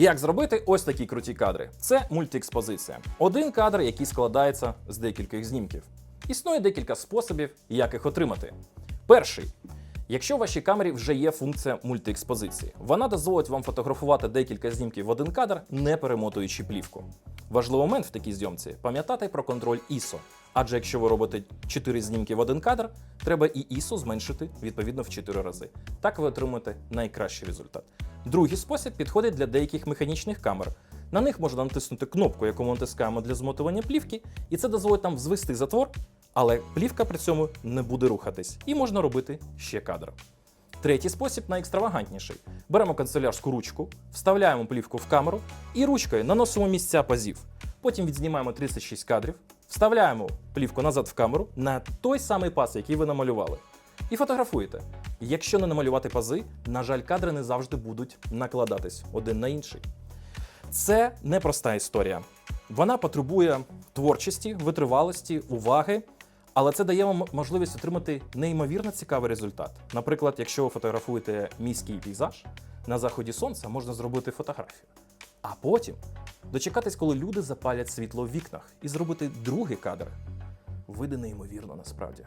Як зробити ось такі круті кадри? Це мультиекспозиція. Один кадр, який складається з декількох знімків. Існує декілька способів, як їх отримати. Перший. Якщо в вашій камері вже є функція мультиекспозиції, вона дозволить вам фотографувати декілька знімків в один кадр, не перемотуючи плівку. Важливий момент в такій зйомці пам'ятати про контроль ISO. Адже якщо ви робите 4 знімки в один кадр, треба і ISO зменшити відповідно в 4 рази. Так ви отримаєте найкращий результат. Другий спосіб підходить для деяких механічних камер. На них можна натиснути кнопку, яку ми натискаємо для змотування плівки, і це дозволить нам звести затвор, але плівка при цьому не буде рухатись, і можна робити ще кадр. Третій спосіб найекстравагантніший. Беремо канцелярську ручку, вставляємо плівку в камеру і ручкою наносимо місця пазів. Потім відзнімаємо 36 кадрів, вставляємо плівку назад в камеру на той самий паз, який ви намалювали. І фотографуєте. Якщо не намалювати пази, на жаль, кадри не завжди будуть накладатись один на інший. Це непроста історія. Вона потребує творчості, витривалості, уваги, але це дає вам можливість отримати неймовірно цікавий результат. Наприклад, якщо ви фотографуєте міський пейзаж, на заході сонця можна зробити фотографію. А потім дочекатись, коли люди запалять світло в вікнах, і зробити другий кадр. Вийде неймовірно насправді.